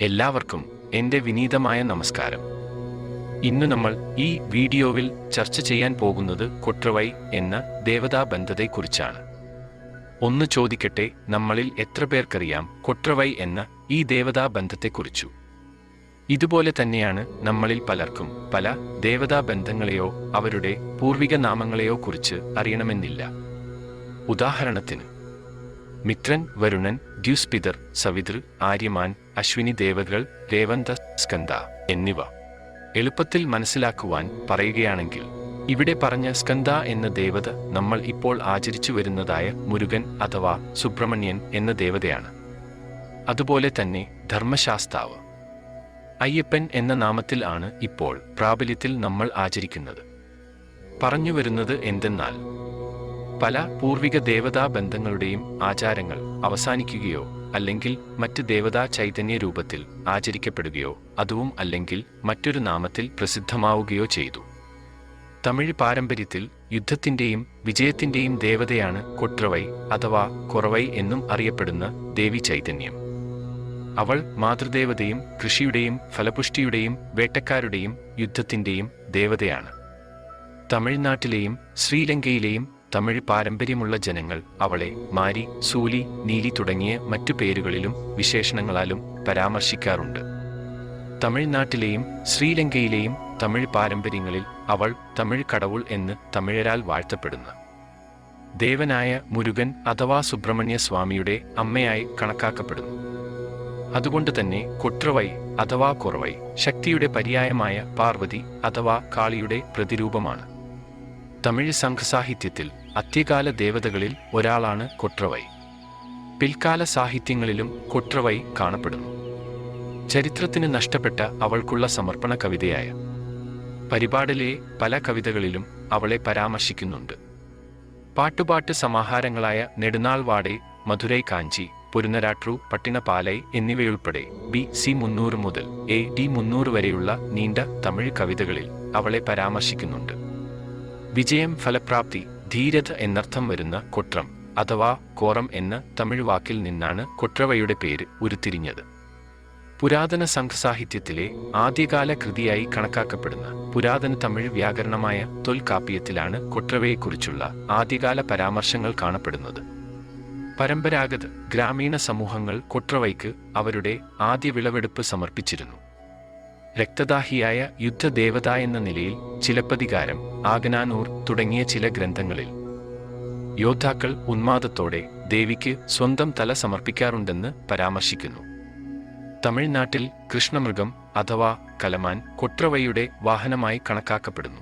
എല്ലാവർക്കും എന്റെ വിനീതമായ നമസ്കാരം. ഇന്ന് നമ്മൾ ഈ വീഡിയോവിൽ ചർച്ച ചെയ്യാൻ പോകുന്നത് കൊട്രവൈ എന്ന ദേവതാ ബന്ധത്തെക്കുറിച്ചാണ്. ഒന്ന് ചോദിക്കട്ടെ നമ്മളിൽ എത്ര പേർക്കറിയാം കൊട്രവൈ എന്ന ഈ ദേവതാ ബന്ധത്തെക്കുറിച്ചു? ഇതുപോലെ തന്നെയാണ് നമ്മളിൽ പലർക്കും പല ദേവതാ ബന്ധങ്ങളെയോ അവരുടെ പൂർവിക നാമങ്ങളെയോ കുറിച്ച് അറിയണമെന്നില്ല. ഉദാഹരണത്തിന് മിത്രൻ വരുണൻ ദ്യുസ്പിതർ സവിതൃ ആര്യമാൻ അശ്വിനി ദേവതകൾ രേവന്ത സ്കന്ധ എന്നിവ എളുപ്പത്തിൽ മനസ്സിലാക്കുവാൻ പറയുകയാണെങ്കിൽ ഇവിടെ പറഞ്ഞ സ്കന്ദ എന്ന ദേവത നമ്മൾ ഇപ്പോൾ ആചരിച്ചു വരുന്നതായ മുരുകൻ അഥവാ സുബ്രഹ്മണ്യൻ എന്ന ദേവതയാണ്. അതുപോലെ തന്നെ ധർമ്മശാസ്താവ് അയ്യപ്പൻ എന്ന നാമത്തിൽ ആണ് ഇപ്പോൾ പ്രാബല്യത്തിൽ നമ്മൾ ആചരിക്കുന്നത്. പറഞ്ഞു വരുന്നത് എന്തെന്നാൽ പല പൂർവിക ദേവതാ ബന്ധങ്ങളുടെയും ആചാരങ്ങൾ അവസാനിക്കുകയോ അല്ലെങ്കിൽ മറ്റ് ദേവതാ ചൈതന്യ രൂപത്തിൽ ആചരിക്കപ്പെടുകയോ അതും അല്ലെങ്കിൽ മറ്റൊരു നാമത്തിൽ പ്രസിദ്ധമാവുകയോ ചെയ്തു. തമിഴ് പാരമ്പര്യത്തിൽ യുദ്ധത്തിന്റെയും വിജയത്തിന്റെയും ദേവതയാണ് കൊട്രവൈ അഥവാ കുറവൈ എന്നും അറിയപ്പെടുന്ന ദേവി ചൈതന്യം. അവൾ മാതൃദേവതയും കൃഷിയുടെയും ഫലപുഷ്ടിയുടെയും വേട്ടക്കാരുടെയും യുദ്ധത്തിന്റെയും ദേവതയാണ്. തമിഴ്നാട്ടിലെയും ശ്രീലങ്കയിലെയും തമിഴ് പാരമ്പര്യമുള്ള ജനങ്ങൾ അവളെ മാരി സൂലി നീലി തുടങ്ങിയ മറ്റു പേരുകളിലും വിശേഷണങ്ങളാലും പരാമർശിക്കാറുണ്ട്. തമിഴ്നാട്ടിലെയും ശ്രീലങ്കയിലെയും തമിഴ് പാരമ്പര്യങ്ങളിൽ അവൾ തമിഴ് കടവുൾ എന്ന് തമിഴരാൽ വാഴ്ത്തപ്പെടുന്നു. ദേവനായ മുരുകൻ അഥവാ സുബ്രഹ്മണ്യ സ്വാമിയുടെ അമ്മയായി കണക്കാക്കപ്പെടുന്നു. അതുകൊണ്ട് തന്നെ കൊട്രവൈ അഥവാ കുറവൈ ശക്തിയുടെ പര്യായമായ പാർവതി അഥവാ കാളിയുടെ പ്രതിരൂപമാണ്. തമിഴ് സംഘസാഹിത്യത്തിൽ അത്യകാല ദേവതകളിൽ ഒരാളാണ് കൊട്രവൈ. പിൽക്കാല സാഹിത്യങ്ങളിലും കൊട്രവൈ കാണപ്പെടുന്നു. ചരിത്രത്തിന് നഷ്ടപ്പെട്ട അവൾക്കുള്ള സമർപ്പണ കവിതയായ. പരിപാടിലെ പല കവിതകളിലും അവളെ പരാമർശിക്കുന്നുണ്ട്. പാട്ടുപാട്ട് സമാഹാരങ്ങളായ നെടുനാൾ വാടെ മധുരൈ കാഞ്ചി പൊരുന്നരാട്രു പട്ടിണപാലൈ എന്നിവയുൾപ്പെടെ ബി സി മുന്നൂറ് മുതൽ എ ഡി മുന്നൂറ് വരെയുള്ള നീണ്ട തമിഴ് കവിതകളിൽ അവളെ പരാമർശിക്കുന്നുണ്ട്. വിജയം ഫലപ്രാപ്തി ധീരത എന്നർത്ഥം വരുന്ന കൊട്രം അഥവാ കോറം എന്ന തമിഴ് വാക്കിൽ നിന്നാണ് കൊട്രവയുടെ പേര് ഉരുത്തിരിഞ്ഞത്. പുരാതന സംഘസാഹിത്യത്തിലെ ആദ്യകാല കൃതിയായി കണക്കാക്കപ്പെടുന്ന പുരാതന തമിഴ് വ്യാകരണമായ തൊൽക്കാപ്യത്തിലാണ് കൊട്രവയെക്കുറിച്ചുള്ള ആദ്യകാല പരാമർശങ്ങൾ കാണപ്പെടുന്നത്. പരമ്പരാഗത ഗ്രാമീണ സമൂഹങ്ങൾ കൊട്രവയ്ക്ക് അവരുടെ ആദ്യ വിളവെടുപ്പ് സമർപ്പിച്ചിരുന്നു. രക്തദാഹിയായ യുദ്ധദേവത എന്ന നിലയിൽ ചിലപ്പതികാരം ആഗ്നാനൂർ തുടങ്ങിയ ചില ഗ്രന്ഥങ്ങളിൽ. യോദ്ധാക്കൾ ഉന്മാദത്തോടെ ദേവിക്ക് സ്വന്തം തല സമർപ്പിക്കാറുണ്ടെന്ന് പരാമർശിക്കുന്നു. തമിഴ്നാട്ടിൽ കൃഷ്ണമൃഗം അഥവാ കലമാൻ കൊട്രവയുടെ വാഹനമായി കണക്കാക്കപ്പെടുന്നു.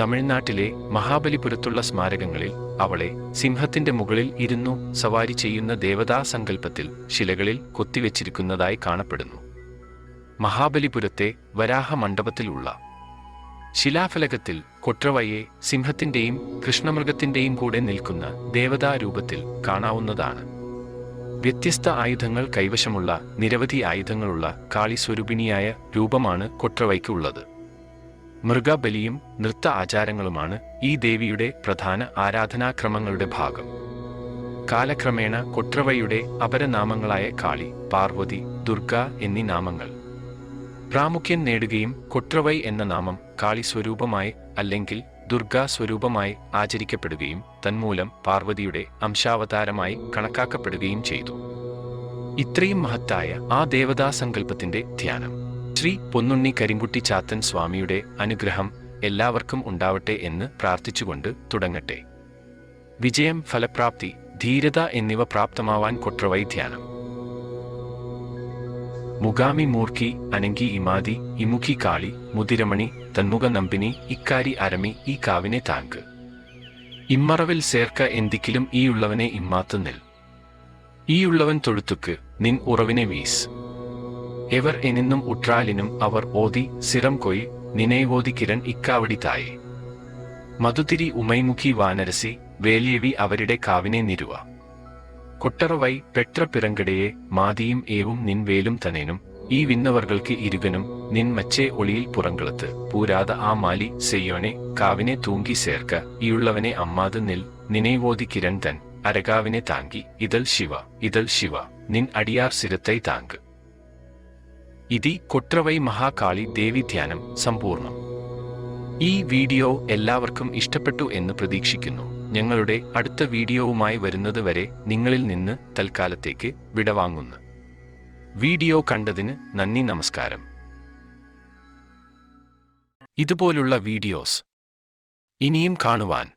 തമിഴ്നാട്ടിലെ മഹാബലിപുരത്തുള്ള സ്മാരകങ്ങളിൽ അവളെ സിംഹത്തിന്റെ മുകളിൽ ഇരുന്നു സവാരി ചെയ്യുന്ന ദേവതാ സങ്കല്പത്തിൽ ശിലകളിൽ കൊത്തിവെച്ചിരിക്കുന്നതായി കാണപ്പെടുന്നു. മഹാബലിപുരത്തെ വരാഹ മണ്ഡപത്തിലുള്ള ശിലാഫലകത്തിൽ കൊട്രവയെ സിംഹത്തിന്റെയും കൃഷ്ണമൃഗത്തിന്റെയും കൂടെ നിൽക്കുന്ന ദേവതാരൂപത്തിൽ കാണാവുന്നതാണ്. വ്യത്യസ്ത ആയുധങ്ങൾ കൈവശമുള്ള നിരവധി ആയുധങ്ങളുള്ള കാളിസ്വരൂപിണിയായ രൂപമാണ് കൊട്രവയ്ക്കുള്ളത്. മൃഗബലിയും നൃത്ത ആചാരങ്ങളുമാണ് ഈ ദേവിയുടെ പ്രധാന ആരാധനാക്രമങ്ങളുടെ ഭാഗം. കാലക്രമേണ കൊട്രവയുടെ അപരനാമങ്ങളായ കാളി പാർവതി ദുർഗ എന്നീ നാമങ്ങൾ പ്രാമുഖ്യം നേടുകയും കൊട്രവൈ എന്ന നാമം കാളി സ്വരൂപമായി അല്ലെങ്കിൽ ദുർഗാ സ്വരൂപമായി ആചരിക്കപ്പെടുകയും തന്മൂലം പാർവതിയുടെ അംശാവതാരമായി കണക്കാക്കപ്പെടുകയും ചെയ്തു. ഇത്രയും മഹത്തായ ആ ദേവതാ സങ്കല്പത്തിന്റെ ധ്യാനം. ശ്രീ പൊന്നുണ്ണി കരിങ്കുട്ടി ചാത്തൻ സ്വാമിയുടെ അനുഗ്രഹം എല്ലാവർക്കും ഉണ്ടാവട്ടെ എന്ന് പ്രാർത്ഥിച്ചുകൊണ്ട് തുടങ്ങട്ടെ. വിജയം ഫലപ്രാപ്തി ധീരത എന്നിവ പ്രാപ്തമാവാൻ കൊട്രവൈ ധ്യാനം. മുഗാമി മൂർഖി അനങ്കി ഇമാതി ഇമുഖി കാളി മുതിരമണി തന്മുഖ നമ്പിനി ഇക്കാരി അരമി ഈ കാവിനെ താങ്ക്. ഇമ്മറവിൽ സേർക്ക എന്തിക്കിലും ഉള്ളവനെ ഇമ്മാത്തു നിൽ. ഉള്ളവൻ തൊഴുത്തുക്ക് നിൻ ഉറവിനെ വീസ്. എവർ എനിന്നും ഉട്രാലിനും അവർ ഓതി സിറം കൊയ് നിനയോതി കിരൺ ഇക്കാവടി തായേ. മധുതിരി ഉമൈമുഖി വാനരസി വേലിയവി അവരുടെ കാവിനെ നിരുവ. കൊട്ടറവൈ പെട്ര പിറങ്കടയെ മാതിയും ഏവും നിൻ വേലും തനേനും ഈ വിന്നവർകൾക്ക് ഇരുകനും നിൻ മച്ചേ ഒളിയിൽ പുറങ്കളത്ത്. പൂരാത ആ മാലി സെയ്യോനെ കാവിനെ തൂങ്കി സേർക്ക ഈയുള്ളവനെ അമ്മാത് നിൽ നിനൈവോതി കിരൺ തൻ അരകാവിനെ താങ്കി ഇതൽ ശിവ ഇതൽ ശിവ നിൻ അടിയാർ സിരത്തൈ താങ്ക്. ഇതി കൊട്രവൈ മഹാകാളി ദേവി ധ്യാനം സമ്പൂർണം ഈ വീഡിയോ എല്ലാവർക്കും ഇഷ്ടപ്പെട്ടു എന്ന് പ്രതീക്ഷിക്കുന്നു. ഞങ്ങളുടെ അടുത്ത വീഡിയോവുമായി വരുന്നത് വരെ നിങ്ങളിൽ നിന്ന് തൽക്കാലത്തേക്ക് വിടവാങ്ങുന്നു. വീഡിയോ കണ്ടതിന് നന്ദി നമസ്കാരം. ഇതുപോലുള്ള വീഡിയോസ് ഇനിയും കാണുവാൻ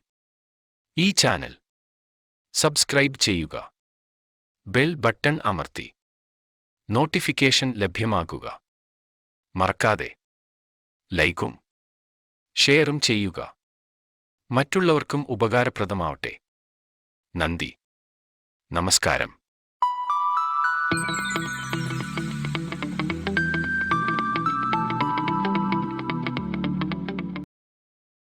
ഈ ചാനൽ സബ്സ്ക്രൈബ് ചെയ്യുക. ബെൽ ബട്ടൺ അമർത്തി നോട്ടിഫിക്കേഷൻ ലഭ്യമാക്കുക. മറക്കാതെ ലൈക്കും ഷെയറും ചെയ്യുക. മറ്റുള്ളവർക്കും ഉപകാരപ്രദമാവട്ടെ. നന്ദി. നമസ്കാരം.